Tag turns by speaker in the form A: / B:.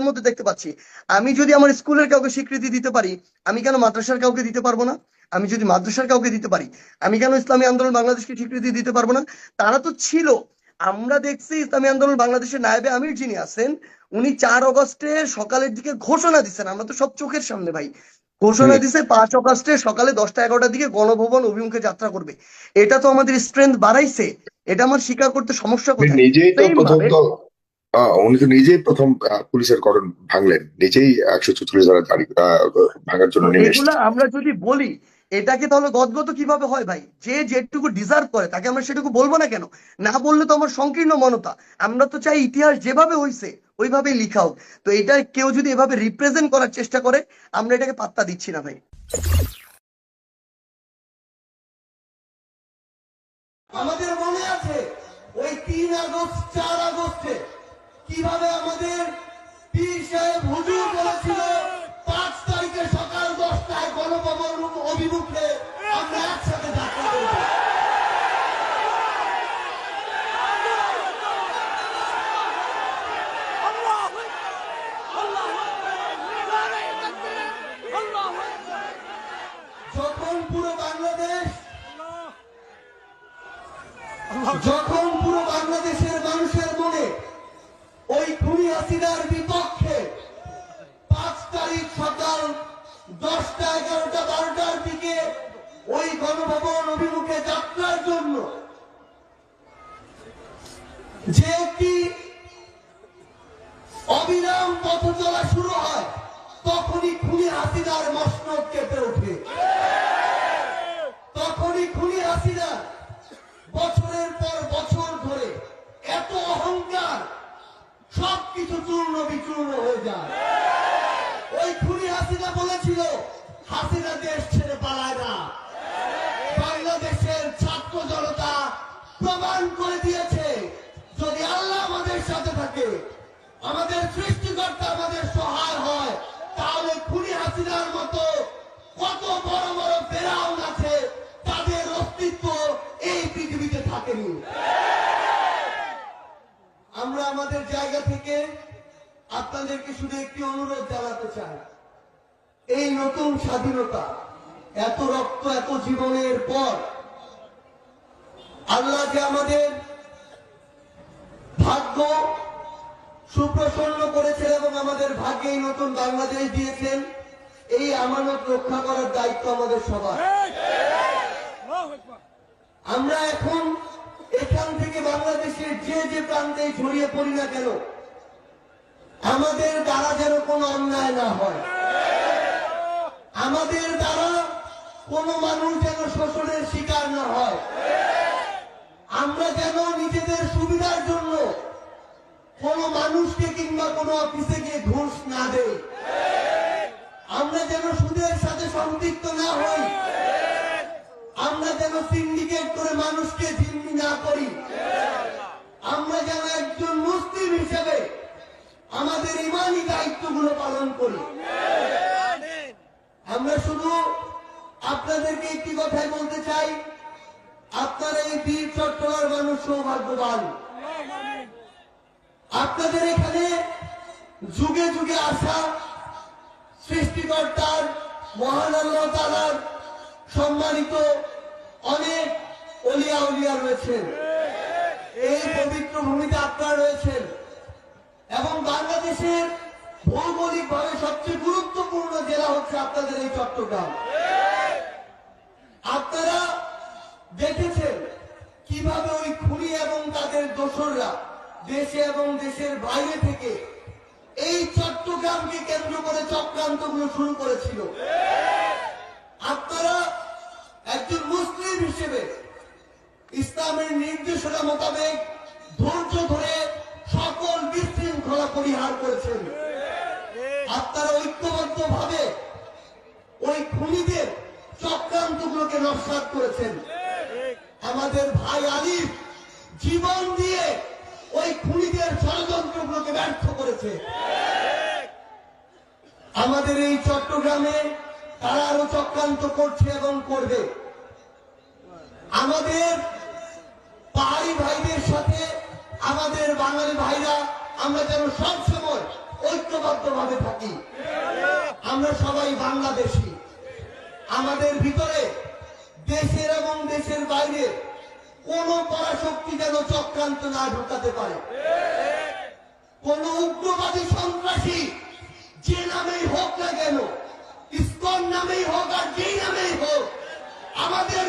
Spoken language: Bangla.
A: মধ্যে দেখতে পাচ্ছি। আমি যদি আমার স্কুলের কাউকে স্বীকৃতি দিতে পারি আমি কেন মাদ্রাসার কাউকে দিতে পারব না? আমি যদি মাদ্রাসার কাউকে দিতে পারি আমি কেন ইসলামী আন্দোলন বাংলাদেশকে স্বীকৃতি দিতে পারব না? তারা তো ছিল। আমরা দেখছি ইসলামী আন্দোলন বাংলাদেশের নায়েবে আমির যিনি আছেন উনি চার অগস্টে সকালের দিকে ঘোষণা দিচ্ছেন আমরা তো সব চোখের সামনে ভাই। ঘোষণা দিছে পাঁচ অগস্টে সকালে দশটা এগারোটার দিকে গণভবন অভিমুখে যাত্রা করবে। এটা তো আমাদের স্ট্রেংথ বাড়াইছে। এটা আমার স্বীকার করতে সমস্যা কোথায়?
B: উনি তো নিজেই প্রথম আহ, পুলিশের গঠন ভাঙলেন। নিজেই একশো চুচল্লিশ ধারা জারি ভাঙার জন্য নেমে
A: আমরা যদি বলি এটাকে তাহলে গদগত কীভাবে হয় ভাই? যে যেটুকু ডিজার্ভ করে তাকে আমরা সেটুকু বলব না কেন? না বললে তো আমার সংকীর্ণ মনতা। আমরা তো চাই ইতিহাস যেভাবে হয়েছে ওইভাবেই লিখা হোক। তো এটা কেউ যদি এভাবে রিপ্রেজেন্ট করার চেষ্টা করে আমরা এটাকে পাত্তা দিচ্ছি না ভাই।
C: আমাদের মনে আছে ওই তিন আগস্ট চার আগস্টে কীভাবে আমাদের পীর সাহেব হুজুর বলেছিল, পাঁচ তারিখে সকাল দশটায় গণভবন অভিমুখে আমরা একসাথে পুরো বাংলাদেশ, যখন এগারোটা, বারোটার দিকে ওই গণভবন অভিমুখে যাত্রার জন্য। যে একটি অবিরাম পথ চলা শুরু হয়, তখনই খুনি হাসিনার মসনদ কেঁপে ওঠে। তখনই খুনি হাসিনা বছরের পর বছর ধরে এত অহংকার, সবকিছু চূর্ণ বিচূর্ণ হয়ে যায়। ওই খুনি হাসিনা বলেছিল হাসিনা দেশ ছেড়ে পালায় না। বাংলাদেশের ছাত্র জনতা প্রমাণ করে দিয়েছে, যদি আল্লাহ আমাদের সাথে থাকে, আমাদের সৃষ্টিকর্তা আমাদের সহায় হয়, তাহলে খুনি হাসিনার মতো কত বড় বড় ফেরাউন আছে, তাদের অস্তিত্ব এই পৃথিবীতে থাকেনি। আমরা আমাদের জায়গা থেকে আপনাদেরকে শুধু একটি অনুরোধ জানাতে চাই। নতুন স্বাধীনতা, এত রক্ত, এত জীবনের পর আল্লাহ যে আমাদের ভাগ্য সুপ্রসন্ন করেছেন এবং আমাদের ভাগ্যে এই নতুন বাংলাদেশ দিয়েছেন, এই আমানত রক্ষা করার দায়িত্ব আমাদের সবার। আমরা এখন এখান থেকে বাংলাদেশের যে যে প্রান্তে ছড়িয়ে পড়ি না কেন, আমাদের দ্বারা যেন কোনো অন্যায় না হয়। আমাদের দ্বারা কোনো মানুষ যেন শোষণের শিকার না হয়। আমরা যেন নিজেদের সুবিধার জন্য কোনো মানুষকে কিংবা কোনো অফিসে গিয়ে ঘুষ না দেই। আমরা যেন সুদের সাথে সম্পৃক্ত না হই। আমরা যেন সিন্ডিকেট করে মানুষকে জিম্মি না করি। আমরা যেন একজন মুসলিম হিসেবে আমাদের ইমানি দায়িত্বগুলো পালন করি আমরা শুধু আপনাদেরকে একটি কথাই বলতে চাই। আপনারা এই বীর চট্টলার মানুষ সৌভাগ্যবান। আপনাদের এখানে যুগে যুগে আসা সৃষ্টিকর্তার, মহান আল্লাহ তালার সম্মানিত অনেক অলিয়া উলিয়া রয়েছেন। এই পবিত্র ভূমিতে আপনারা রয়েছেন। এবং বাংলাদেশের ভৌগোলিক ভাবে সবচেয়ে গুরুত্বপূর্ণ জেলা হচ্ছে আপনাদের এই চট্টগ্রাম। আপনারা দেখেছেন কীভাবে ওই খুনি এবং তাদের দোসররা দেশে এবং দেশের বাইরে থেকে এই চট্টগ্রামকে কেন্দ্র করে চক্রান্তগুলো শুরু করেছিল। আপনারা একজন মুসলিম হিসেবে ইসলামের নির্দেশনা মোতাবেক ধৈর্য ধরে সকল বিশৃঙ্খলা পরিহার করেছেন। আপনারা ঐক্যবদ্ধ ভাবে ওই খুনিদের চক্রান্তগুলোকে নস্বাত করেছেন। আমাদের ভাই আলিফ জীবন দিয়ে ওই খুনিদের ষড়যন্ত্রগুলোকে ব্যর্থ করেছে। আমাদের এই চট্টগ্রামে তারা আরও চক্রান্ত করছে এবং করবে। আমাদের পাহাড়ি ভাইদের সাথে আমাদের বাঙালি ভাইরা আমরা যেন সব সময় ঐক্যবদ্ধভাবে থাকি। আমরা সবাই বাংলাদেশি। আমাদের ভিতরে, দেশের এবং দেশের বাইরে কোন পরাশক্তি যেন চক্রান্ত না ঢুকাতে পারে। কোন উগ্রবাদী সন্ত্রাসী যে নামেই হোক না কেন, ইস্কন নামেই হোক আর যেই নামেই হোক, আমাদের